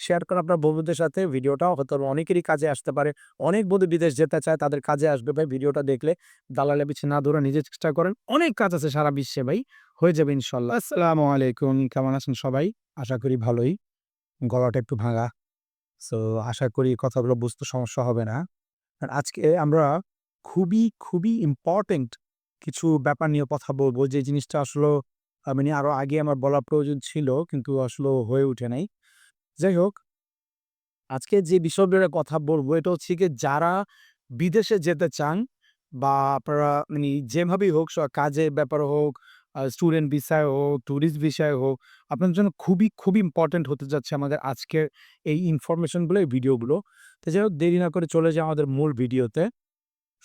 Share করেন আপনার বন্ধুদের সাথে। ভিডিওটাও হয়তো অনেকেরই কাজে আসতে পারে। অনেক বন্ধু বিদেশ যেতে চায়, তাদের কাজে আসবে ভাই ভিডিওটা দেখলে। দালালে পিছিয়ে না ধরে নিজে চেষ্টা করেন। অনেক কাজ আছে সারা বিশ্বে ভাই। হয়ে যাবে ইনশাল্লাহ। আসসালামু আলাইকুম। কেমন আছেন সবাই? আশা করি ভালোই। গলাটা একটু ভাঙা। সো আশা করি কথাগুলো বুঝতে সমস্যা হবে না। আর আজকে আমরা খুবই খুবই ইম্পর্টেন্ট কিছু ব্যাপার নিয়ে কথা বলব। যে জিনিসটা আসলে মানে আরও আগে আমার বলা প্রয়োজন ছিল, কিন্তু আসলে হয়ে ওঠে নাই। যাই হোক, আজকে যে বিষয়গুলোর কথা বলব, এটা হচ্ছে কি যারা বিদেশে যেতে চান বা আপনারা মানে যেভাবেই হোক কাজের ব্যাপার হোক স্টুডেন্ট ভিসায় হোক ট্যুরিস্ট ভিসায় হোক আপনার জন্য খুবই খুবই ইম্পর্টেন্ট হতে যাচ্ছে আমাদের আজকের এই ইনফরমেশনগুলো এই ভিডিওগুলো। তো যাই হোক, দেরি না করে চলে যাই আমাদের মূল ভিডিওতে।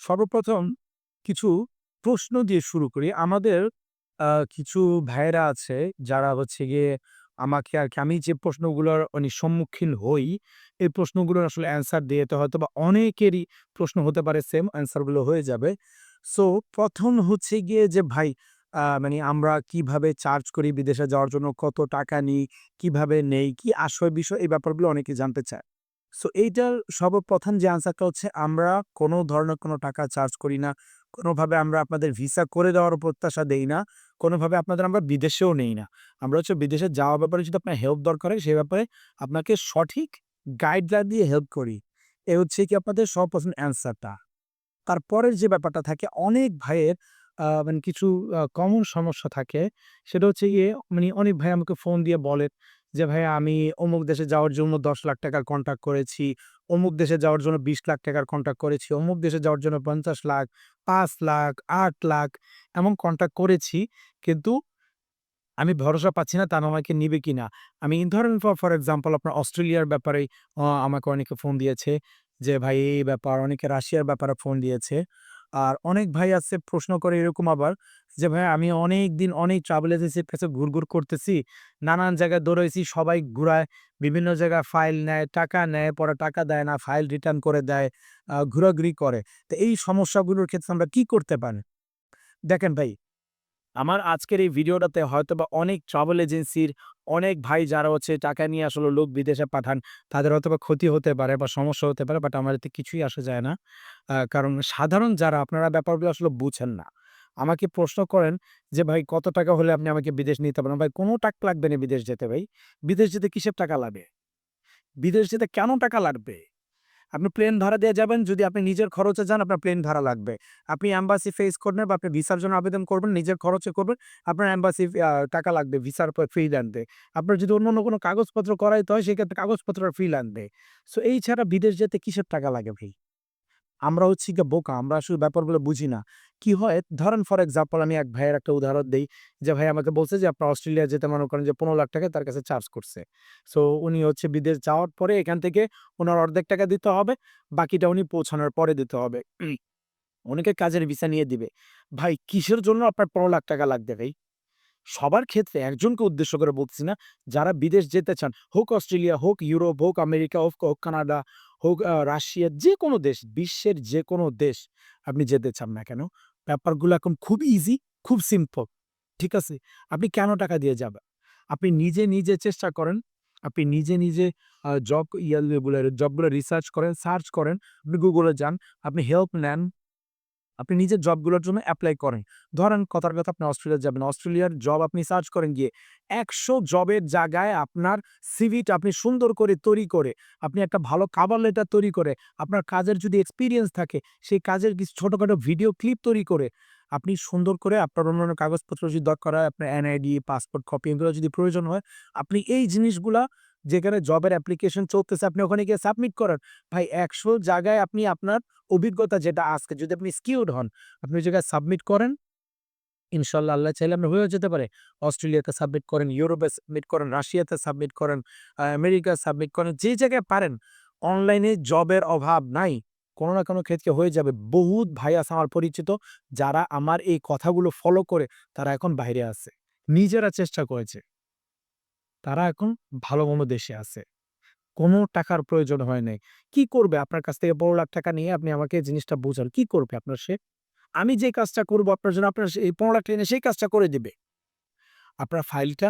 সর্বপ্রথম কিছু প্রশ্ন দিয়ে শুরু করি। আমাদের কিছু ভাইয়েরা আছে, যারা হচ্ছে গিয়ে আমাকে আর কি আমি যে প্রশ্নগুলোর মানে সম্মুখীন হই, এই প্রশ্নগুলোর আসলে অ্যান্সার দিয়ে তো হয়তো বা অনেকেরই প্রশ্ন হতে পারে সেম অ্যান্সারগুলো হয়ে যাবে। সো প্রথম হচ্ছে গিয়ে যে, ভাই মানে আমরা কীভাবে চার্জ করি বিদেশে যাওয়ার জন্য? কত টাকা নিই? কীভাবে নেই? কি আশয় বিষয়? এই ব্যাপারগুলো অনেকে জানতে চায়। সো এইটার সর্বপ্রথম যে আনসারটা হচ্ছে, আমরা কোনো ধরনের কোনো টাকা চার্জ করি না। কোনোভাবে আমরা আপনাদের ভিসা করে দেওয়ার প্রত্যাশা দেই না। কোনোভাবে আপনাদের আমরা বিদেশেও নেই না। আমরা হচ্ছে বিদেশে যাওয়ার ব্যাপারে যদি আপনার হেল্প দরকার হয়, সে ব্যাপারে আপনাকে সঠিক গাইডলাইন দিয়ে হেল্প করি। এ হচ্ছে কি আপনাদের সব প্রশ্ন অ্যান্সারটা তারপরের যে ব্যাপারটা থাকে, অনেক ভাইয়ের মানে কিছু কমন সমস্যা থাকে। সেটা হচ্ছে গিয়ে মানে অনেক ভাই আমাকে ফোন দিয়ে বলে যে ভাই আমি অমুক দেশে যাওয়ার জন্য দশ লাখ টাকার কন্ট্যাক্ট করেছি, অমুক দেশে যাওয়ার জন্য বিশ লাখ টাকার কন্ট্যাক্ট করেছি, অমুক দেশে যাওয়ার জন্য পঞ্চাশ লাখ, পাঁচ লাখ, আট লাখ, এমন কন্ট্যাক্ট করেছি, কিন্তু আমি ভরসা পাচ্ছি না তারা আমাকে নিবে কি না আমি ধরেন ফর ফর এক্সাম্পল আপনার অস্ট্রেলিয়ার ব্যাপারে আমাকে অনেকে ফোন দিয়েছে যে, ভাই, এই ব্যাপার। অনেকে রাশিয়ার ব্যাপারে ফোন দিয়েছে। আর অনেক ভাই আছে প্রশ্ন করে এরকম আবার যে, ভাই, আমি অনেক দিন অনেক ট্রাভেল এজেন্সির কাছে ঘুরঘুর করতেছি, নানান জায়গায় দৌড়াইছি, সবাই ঘুরায়, বিভিন্ন জায়গায় ফাইল নেয়, টাকা নেয়, পরে টাকা দেয় না ফাইল রিটার্ন করে দেয় ঘোরাঘুরি করে। তো এই সমস্যাগুলোর ক্ষেত্রে আমরা কি করতে পারি? দেখেন ভাই আমার আজকের এই ভিডিওটাতে হয়তো বা অনেক ট্রাভেল এজেন্সির অনেক ভাই যারা হচ্ছে টাকা নিয়ে আসলে লোক বিদেশে পাঠান, তাদের হয়তো বা ক্ষতি হতে পারে বা সমস্যা হতে পারে বাট আমার এতে কিছুই আসা যায় না। কারণ সাধারণ যারা আপনারা ব্যাপারগুলো আসলে বুঝেন না, আমাকে প্রশ্ন করেন যে, ভাই, কত টাকা হলে আপনি আমাকে বিদেশ নিতে পারেন ভাই, কোনো টাকা লাগবে না বিদেশ যেতে, ভাই। বিদেশ যেতে কিসের টাকা লাগবে বিদেশ যেতে কেন টাকা লাগবে? আপনি প্লেন ভাড়া দিয়ে যাবেন, যদি আপনি নিজের খরচে যান, আপনার প্লেন ভাড়া লাগবে। আপনি অ্যাম্বাসি ফেস করবেন বা আপনি ভিসার জন্য আবেদন করবেন, নিজের খরচে করবেন, আপনার অ্যাম্বাসি টাকা লাগবে ভিসার ফি আনতে আপনার যদি অন্য অন্য কোনো কাগজপত্র করাইতে হয়, সেক্ষেত্রে কাগজপত্র ফি আনবে সো এই ছাড়া বিদেশ যেতে কিসের টাকা লাগে ভাই? আমরা হচ্ছি গিয়ে বোকা, আমরা আসলে ব্যাপারগুলো বুঝি না। কি হয়? ধরেন ফর এক্সাম্পল আমি এক ভাইয়ের একটা উদাহরণ দিই যে, ভাই আমাকে বলছে যে আপনার অস্ট্রেলিয়া যেতে মনে করেন যে, পনেরো লাখ টাকা তার কাছে চার্জ করছে। সো উনি হচ্ছে বিদেশ যাওয়ার পরে এখান থেকে ওনার অর্ধেক টাকা দিতে হবে, বাকিটা উনি পৌঁছানোর পরে দিতে হবে। অনেকে কাজের ভিসা নিয়ে দিবে। ভাই, কিসের জন্য আপনার পনেরো লাখ টাকা লাগবে ভাই? সবার ক্ষেত্রে একজনকে উদ্দেশ্য করে বলছি না, যারা বিদেশ যেতে চান, হোক অস্ট্রেলিয়া, হোক ইউরোপ, হোক আমেরিকা, হোক হোক কানাডা হোক রাশিয়ার রাশিয়া যে কোনো দেশ, বিশ্বের যে কোনো দেশ আপনি যেতে চান না কেন, ব্যাপারগুলো এখন খুব ইজি খুব সিম্পল ঠিক আছে? আপনি কেন টাকা দিয়ে যাবেন? আপনি নিজে নিজে চেষ্টা করেন, আপনি নিজে নিজে জব ইয়াগুলো জবগুলো রিসার্চ করেন সার্চ করেন, আপনি গুগলে যান, আপনি হেল্প নেন আপনি নিজের জবগুলোর জন্য অ্যাপ্লাই করেন। ধরেন কথার কথা আপনি অস্ট্রেলিয়া যাবেন। অস্ট্রেলিয়ার জব আপনি সার্চ করেন গিয়ে, একশো জবের জায়গায় আপনার সিভিটা আপনি সুন্দর করে তৈরি করে, আপনি একটা ভালো কাভার লেটার তৈরি করে, আপনার কাজের যদি এক্সপিরিয়েন্স থাকে, সেই কাজের কিছু ছোটোখাটো ভিডিও ক্লিপ তৈরি করে, আপনি সুন্দর করে আপনার অন্যান্য কাগজপত্র যদি দরকার হয়, আপনার এনআইডি পাসপোর্ট কপি এগুলো যদি প্রয়োজন হয়, আপনি এই জিনিসগুলা যেখানে জবের অ্যাপ্লিকেশন চলতেছে, আপনি ওখানে গিয়ে সাবমিট করেন। ভাই, একশো জায়গায় আপনি আপনার অভিজ্ঞতা যেটা আজকে, যদি আপনি স্কিউড হন, আপনি ওই জায়গায় সাবমিট করেন, ইনশাল্লাহ আল্লাহ চাইলে আপনার হয়েও যেতে পারে। অস্ট্রেলিয়াতে সাবমিট করেন, ইউরোপে সাবমিট করেন, রাশিয়াতে সাবমিট করেন আমেরিকা সাবমিট করেন, যে জায়গায় পারেন অনলাইনে জবের অভাব নাই। কোনো না কোনো ক্ষেত্রে হয়ে যাবে। বহুত ভাই আছে আমার পরিচিত, যারা আমার এই কথাগুলো ফলো করে, তারা এখন বাইরে আছে। নিজেরা চেষ্টা করেছে। তারা এখন ভালো মতো দেশে আছে কোনো টাকার প্রয়োজন হয় নাই কি করবে আপনার কাছ থেকে বড় লাখ টাকা নিয়ে আপনি আমাকে জিনিসটা বোঝান কি করবে আপনার সে আমি যে কাজটা করব আপনার জন্য আপনার এই পনেরো লাখ টাকা সেই কাজটা করে দেবে আপনার ফাইলটা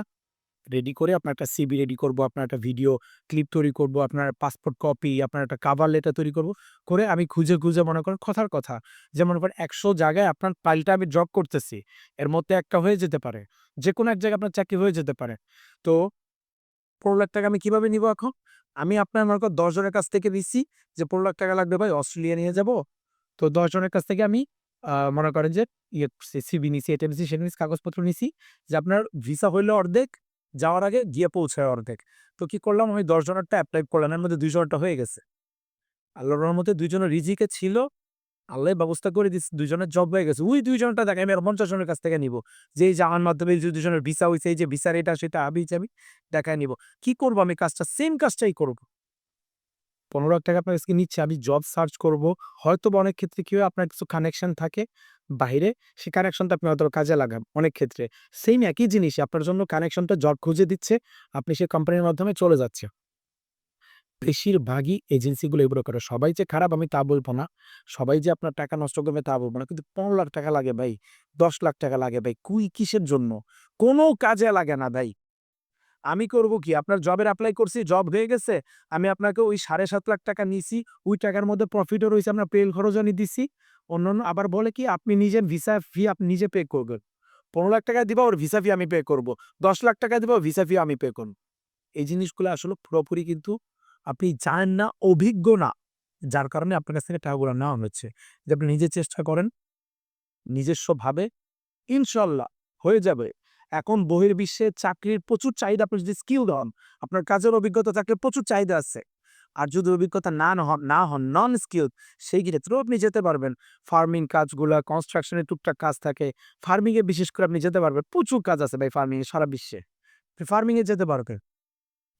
রেডি করে আপনার একটা সিভি রেডি করব, আপনার একটা ভিডিও ক্লিপ তৈরি করব, আপনার পাসপোর্ট কপি, আপনার একটা কাভার লেটার তৈরি করব। করে আমি খুঁজে, খুঁজে মনে করেন কথার কথা যে মনে করেন ১০০ জায়গায় আপনার ফাইলটা আমি ড্রপ করতেছি। এর মধ্যে একটা হয়ে যেতে পারে। যে কোনো এক জায়গায় আপনার চাকরি হয়ে যেতে পারে। তো ৳১৫,০০,০০০ আমি কীভাবে নিবো এখন? আমি আপনার মনে করেন ১০ জনের কাছ থেকে নিছি যে পনেরো লাখ টাকা লাগবে ভাই অস্ট্রেলিয়া নিয়ে যাব। তো ১০ জনের কাছ থেকে আমি মনে করেন যে ইয়ে সি সিভি নিছি, এটা নিছি, সেটা নিছি, কাগজপত্র নিছি যে আপনার ভিসা হইল অর্ধেক, যাওয়ার আগে গিয়ে পৌঁছায় অর্ধেক। তো কি করলাম আমি ১০ জনেরটা এপ্লাই করলাম। এর মধ্যে ২ জনেরটা হয়ে গেছে। আল্লাহর রহমতে ২ জনের রিজিকে ছিল। আল্লাহ ব্যবস্থা করে দিচ্ছে ২ জনের জব হয়ে গেছে। ওই ২ জনেরটা দেখেন আমি আর ৫০ জনের কাছ থেকে নিব যে এই যে মাধ্যমে যে ২ জনের ভিসা হইছে, এই যে ভিসার এটা সেটা হাবি-জাবি দেখায় নিব কি করব আমি কাজটা সেম কাজটাই করব। ৳১৫,০০০ আপনার কাছে নিচ্ছে, আমি জব সার্চ করব। হয়তোবা অনেক ক্ষেত্রে কি হয় আপনার কিছু কানেকশন থাকে বাইরে সেই কানেকশনটা আপনি হয়তো কাজে লাগান অনেক ক্ষেত্রে। সেম একই জিনিস আপনার জন্য কানেকশনটা জব খুঁজে দিচ্ছে, আপনি সেই কোম্পানির মাধ্যমে চলে যাচ্ছে। বেশিরভাগই এজেন্সিগুলো এগুলো করে। সবাই যে খারাপ আমি তা বলব না। সবাই যে আপনার টাকা নষ্ট করবে তা বলব না। কিন্তু পনেরো লাখ টাকা লাগে ভাই, দশ লাখ টাকা লাগে ভাই। কুই কিসের জন্য? কোনো কাজে লাগে না ভাই। আমি করব কি? আপনার জবের অ্যাপ্লাই করছি, জব হয়ে গেছে। আমি আপনাকে ওই ৳৭,৫০,০০০ নিছি। ওই টাকার মধ্যে প্রফিটও রয়েছে আপনার পেল খরচও আমি দিছি। অন্যান্য আবার বলে কি আপনি নিজের ভিসা ফি আপনি নিজে পে করবেন। ৳১৫,০০,০০০ দিবা ওর ভিসা ফি আমি পে করব। ৳১০,০০,০০০ দিবা ওর ভিসা ফি আমি পে করব। এই জিনিসগুলো আসলে পুরোপুরি কিন্তু আপনি জানেন না, অভিজ্ঞ না। যার কারণে আপনার কাছ থেকে টাকাগুলো নেওয়া হচ্ছে। যে আপনি নিজে চেষ্টা করেন, নিজস্বভাবে ইনশাল্লাহ হয়ে যাবে। এখন বহির্বিশ্বে চাকরির প্রচুর চাহিদা আপনি যদি স্কিলড হন, আপনার কাজের অভিজ্ঞতা থাকলে প্রচুর চাহিদা আছে। আর যদি অভিজ্ঞতা না হন না হন নন স্কিলড সেই ক্ষেত্রেও আপনি যেতে পারবেন। ফার্মিং কাজগুলা, কনস্ট্রাকশনের টুকটাক কাজ থাকে। ফার্মিংয়ে বিশেষ করে আপনি যেতে পারবেন। প্রচুর কাজ আছে ভাই ফার্মিংয়ে সারা বিশ্বে। ফার্মিংয়ে যেতে পারবেন।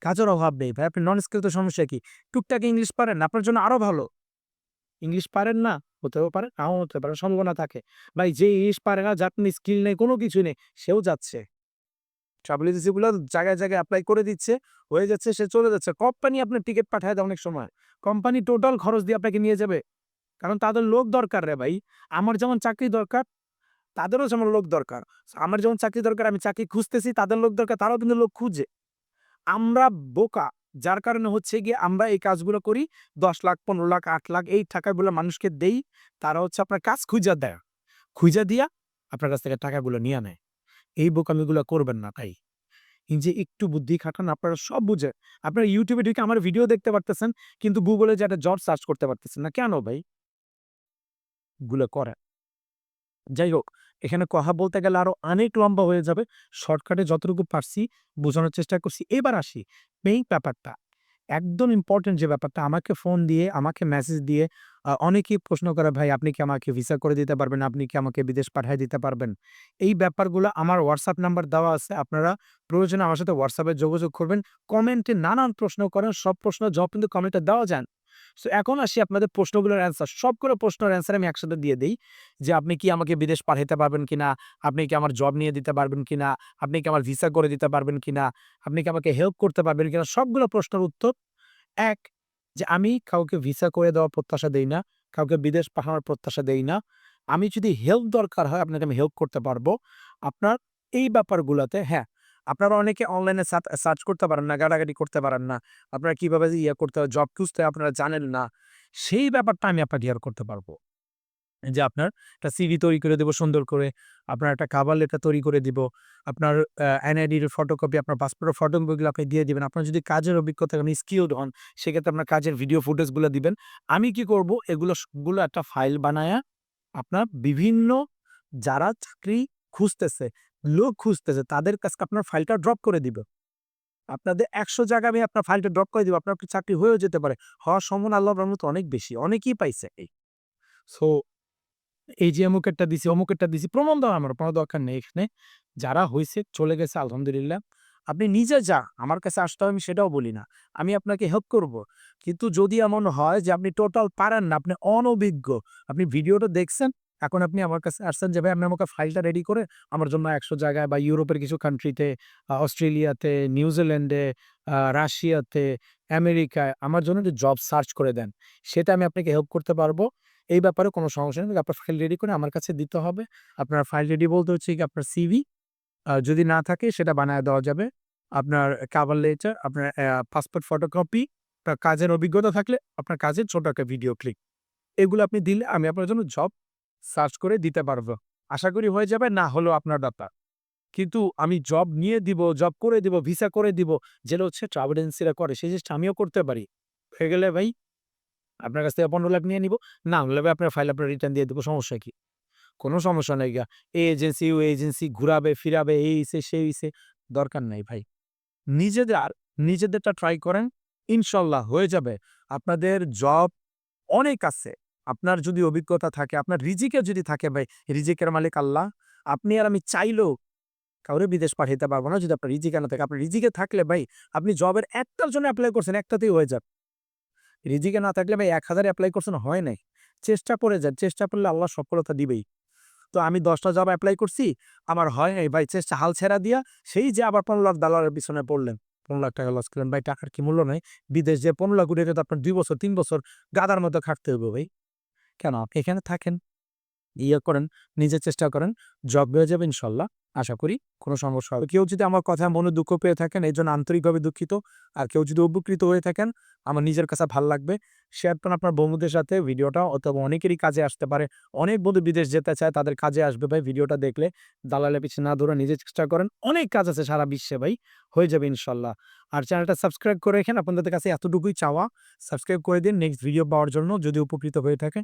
কাজের অভাব নেই ভাই। আপনি নন স্কিল তো সমস্যা কি? টুকটাক ইংলিশ পারেন, আপনার জন্য আরও ভালো। ইংলিশ পারেন না, হতেও পারে, নাও হতে পারে, সম্ভাবনা থাকে। ভাই যে ইংলিশ পারে না, যার কোনো স্কিল নেই, কোনো কিছু নেই, সেও যাচ্ছে। ট্রাভেল এজেন্সিগুলো জায়গায়, জায়গায় এপ্লাই করে দিচ্ছে, হয়ে যাচ্ছে, সে চলে যাচ্ছে। কোম্পানি আপনার টিকিট পাঠায় দেয় অনেক সময়। কোম্পানি টোটাল খরচ দিয়ে আপনাকে নিয়ে যাবে। কারণ তাদের লোক দরকার রে ভাই। আমার যেমন চাকরি দরকার, তাদেরও যেমন লোক দরকার। আমার যেমন চাকরি দরকার, আমি চাকরি খুঁজতেছি, তাদের লোক দরকার, তারাও কিন্তু লোক খুঁজে। আমরা বোকা। যার কারণে হচ্ছে গিয়ে আমরা এই কাজগুলো করি। ১০ লাখ, ১৫ লাখ, আট লাখ এই টাকাগুলো মানুষকে দেই। তারা হচ্ছে আপনার কাজ খুইজা দেয়। খুইজা দিয়া আপনার কাছ থেকে টাকাগুলো নিয়ে নেয়। এই বোকামিগুলো করবেন না। এই যে একটু বুদ্ধি খাটান আপনারা সব বুঝে। আপনারা ইউটিউবে ঢুকে আমার ভিডিও দেখতে পারতেছেন, কিন্তু গুগলে যে একটা জব সার্চ করতে পারতেছেন না। কেন ভাই? গুলো করে যাই হোক, এখানে কথা বলতে গেলে আরও অনেক লম্বা হয়ে যাবে। শর্টকাটে যতটুকু পারছি বোঝানোর চেষ্টা করছি। এবার আসি মেইন ব্যাপারটা। একদম ইম্পোর্টেন্ট যে ব্যাপারটা আমাকে ফোন দিয়ে, আমাকে মেসেজ দিয়ে অনেকেই প্রশ্ন করে, "ভাই আপনি কি আমাকে ভিসা করে দিতে পারবেন? আপনি কি আমাকে বিদেশ পাঠিয়ে দিতে পারবেন?" এই ব্যাপারগুলো আমার হোয়াটসঅ্যাপ নাম্বার দেওয়া আছে। আপনারা প্রয়োজনে আমার সাথে হোয়াটসঅ্যাপে যোগাযোগ করবেন। কমেন্টে নানান প্রশ্ন করেন। সব প্রশ্ন জবাব কিন্তু কমেন্টে দেওয়া যায় না। সো এখন আসি আপনাদের প্রশ্নগুলোর অ্যান্সার। সবগুলো প্রশ্নের অ্যান্সার আমি একসাথে দিয়ে দিই যে আপনি কি আমাকে বিদেশ পাঠাইতে পারবেন কিনা? আপনি কি আমার জব নিয়ে দিতে পারবেন কিনা? আপনি কি আমার ভিসা করে দিতে পারবেন কিনা? আপনি কি আমাকে হেল্প করতে পারবেন কিনা? সবগুলো প্রশ্নের উত্তর এক যে আমি কাউকে ভিসা করে দেওয়ার প্রত্যাশা দেই না। কাউকে বিদেশ পাঠানোর প্রত্যাশা দেই না। আমি যদি হেল্প দরকার হয় আপনাকে আমি হেল্প করতে পারব। আপনার এই ব্যাপারগুলোতে হ্যাঁ, আপনারা অনেকে অনলাইনে সার্চ করতে পারেন না, গাড়াগাড়ি করতে পারেন না। আপনারা কীভাবে ইয়ে করতে হবে জব খুঁজতে আপনারা জানেন না। সেই ব্যাপারটা আমি আপনাকে ক্লিয়ার করতে পারব। যে আপনার একটা সিভি তৈরি করে দেব সুন্দর করে। আপনার একটা কভার লেটার তৈরি করে দিব। আপনার এনআইডির ফটোকপি, আপনার পাসপোর্টের ফটোকপিগুলো আপনি দিয়ে দিবেন। আপনার যদি কাজের অভিজ্ঞতা আপনি স্কিলড হন, সেক্ষেত্রে আপনার কাজের ভিডিও ফুটেজগুলো দিবেন। আমি কি করব? এগুলো সবগুলো একটা ফাইল বানায়া আপনার বিভিন্ন যারা চাকরি খুঁজতেছে, লোক খুঁজতেছে তাদের কাছকে আপনার ফাইলটা ড্রপ করে দিব। আপনাদের ১০০ জায়গায় আমি আপনার ফাইলটা ড্রপ করে দিব। আপনার চাকরি হয়েও যেতে পারে। হওয়ার সম্ভাবনা আল্লাহর রহমতে অনেক বেশি। অনেকেই পাইছে এই। সো এই যে অমুকেরটা দিছি, অমুকেরটা দিছি, প্রমাণ দেওয়ার আমার কোনো দরকার নেই এখানে। যারা হয়েছে চলে গেছে আলহামদুলিল্লাহ। আপনি নিজে যা, আমার কাছে আসতে হবে আমি সেটাও বলি না। আমি আপনাকে হেল্প করব। কিন্তু যদি এমন হয় যে আপনি টোটাল পারেন না, আপনি অনভিজ্ঞ, আপনি ভিডিওটা দেখছেন, এখন আপনি আমার কাছে আসছেন যে ভাই আপনি আমাকে ফাইলটা রেডি করে আমার জন্য ১০০ জায়গায় বা ইউরোপের কিছু কান্ট্রিতে, অস্ট্রেলিয়াতে, নিউজিল্যান্ডে, রাশিয়াতে, আমেরিকায় আমার জন্য একটু জব সার্চ করে দেন। সেটা আমি আপনাকে হেল্প করতে পারব। এই ব্যাপারে কোনো সমস্যা নেই। আপনার ফাইল রেডি করে আমার কাছে দিতে হবে। আপনার ফাইল রেডি বলতে হচ্ছে কি আপনার সিভি যদি না থাকে সেটা বানায় দেওয়া যাবে। আপনার কাভার লেটার, আপনার পাসপোর্ট ফটোকপি, কাজের অভিজ্ঞতা থাকলে আপনার কাজের ছোট একটা ভিডিও ক্লিক এগুলো আপনি দিলে আমি আপনার জন্য জব সার্চ করে দিতে পারব। আশা করি হয়ে যাবে, না হলেও আপনার ব্যাপার। কিন্তু আমি জব নিয়ে দিব, জব করে দিব, ভিসা করে দিব, যেটা হচ্ছে ট্রাভেল এজেন্সিরা করে সেই জিনিসটা আমিও করতে পারি। হয়ে গেলে ভাই আপনার কাছ থেকে ১৫ লাখ নিয়ে নিব। না হলে ভাই আপনার ফাইল আপনার রিটার্ন দিয়ে দেব, সমস্যা কি? কোনো সমস্যা নেই গা। এই এজেন্সি, ওই এজেন্সি ঘুরাবে, ফিরাবে, এই হইছে, সেই হইছে, দরকার নাই ভাই। নিজেদের আর নিজেদেরটা ট্রাই করেন, ইনশাল্লাহ হয়ে যাবে। আপনাদের জব অনেক আছে। আপনার যদি অভিজ্ঞতা থাকে, আপনার রিজিকে যদি থাকে ভাই, রিজিকের মালিক আল্লাহ। আপনি আর আমি চাইলেও কাউরে বিদেশ পাঠাইতে পারব না যদি আপনার রিজিকে না থাকে। আপনার রিজিকে থাকলে ভাই, আপনি জবের একটার জন্য অ্যাপ্লাই করছেন, একটাতেই হয়ে যাবে। রিজিকে না থাকলে ভাই ১০০০ অ্যাপ্লাই করছেন, হয় নাই। চেষ্টা করে যান, চেষ্টা করলে আল্লাহ সফলতা দিবেই। তো আমি দশটা জব অ্যাপ্লাই করছি, আমার হয় নাই ভাই, চেষ্টা হাল ছেড়া দিয়া সেই যে আবার ১৫ লাখ দালালের পিছনে পড়লেন। ১৫ লাখ টাকা লস করলেন। ভাই টাকার কি মূল্য নাই? বিদেশ যে পনেরো লাখ তো আপনার দুই বছর, তিন বছর গাদার মতো খাটতে হইব ভাই। কেন? আপনি এখানে থাকেন। ইয়ে করেন, নিজের চেষ্টা করেন, জব হয়ে যাবে ইনশাল্লাহ। আশা করি কোনো সমস্যা হবে। কেউ যদি আমার কথায় মনে দুঃখ পেয়ে থাকেন, এই জন্য আন্তরিকভাবে দুঃখিত। আর কেউ যদি উপকৃত হয়ে থাকেন, আমার নিজের কাছে ভালো লাগবে। শেয়ার করেন আপনার বন্ধুদের সাথে ভিডিওটা অথবা অনেকেরই কাজে আসতে পারে। অনেক বন্ধু বিদেশ যেতে চায়, তাদের কাজে আসবে ভাই ভিডিওটা দেখলে। দালালের পিছে না ধরে নিজে চেষ্টা করেন। অনেক কাজ আছে সারা বিশ্বে ভাই, হয়ে যাবে ইনশাল্লাহ। আর চ্যানেলটা সাবস্ক্রাইব করে রেখেন আপনাদের কাছে এতটুকুই চাওয়া। সাবস্ক্রাইব করে দিন নেক্সট ভিডিও পাওয়ার জন্য যদি উপকৃত হয়ে থাকেন।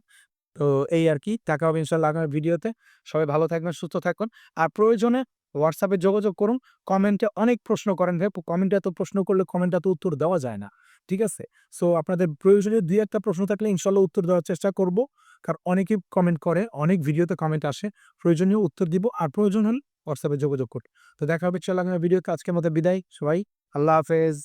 তো এই আর কি দেখা হবে ইনশাল্লাহ আগামী ভিডিওতে। সবাই ভালো থাকবেন, সুস্থ থাকুন। আর প্রয়োজনে হোয়াটসঅ্যাপে যোগাযোগ করুন। কমেন্টে অনেক প্রশ্ন করেন ভাই। কমেন্টে এত প্রশ্ন করলে কমেন্টে এত উত্তর দেওয়া যায় না। ঠিক আছে? সো আপনাদের প্রয়োজনীয় ২-১ প্রশ্ন থাকলে ইনশাল্লাহ উত্তর দেওয়ার চেষ্টা করব। কারণ অনেকেই কমেন্ট করে, অনেক ভিডিওতে কমেন্ট আসে। প্রয়োজনীয় উত্তর দিব। আর প্রয়োজন হলে হোয়াটসঅ্যাপে যোগাযোগ করুন। তো দেখা হবে ইনশাল্লাহ আগামী ভিডিওতে। আজকের মতো বিদায় সবাই। আল্লাহ হাফেজ।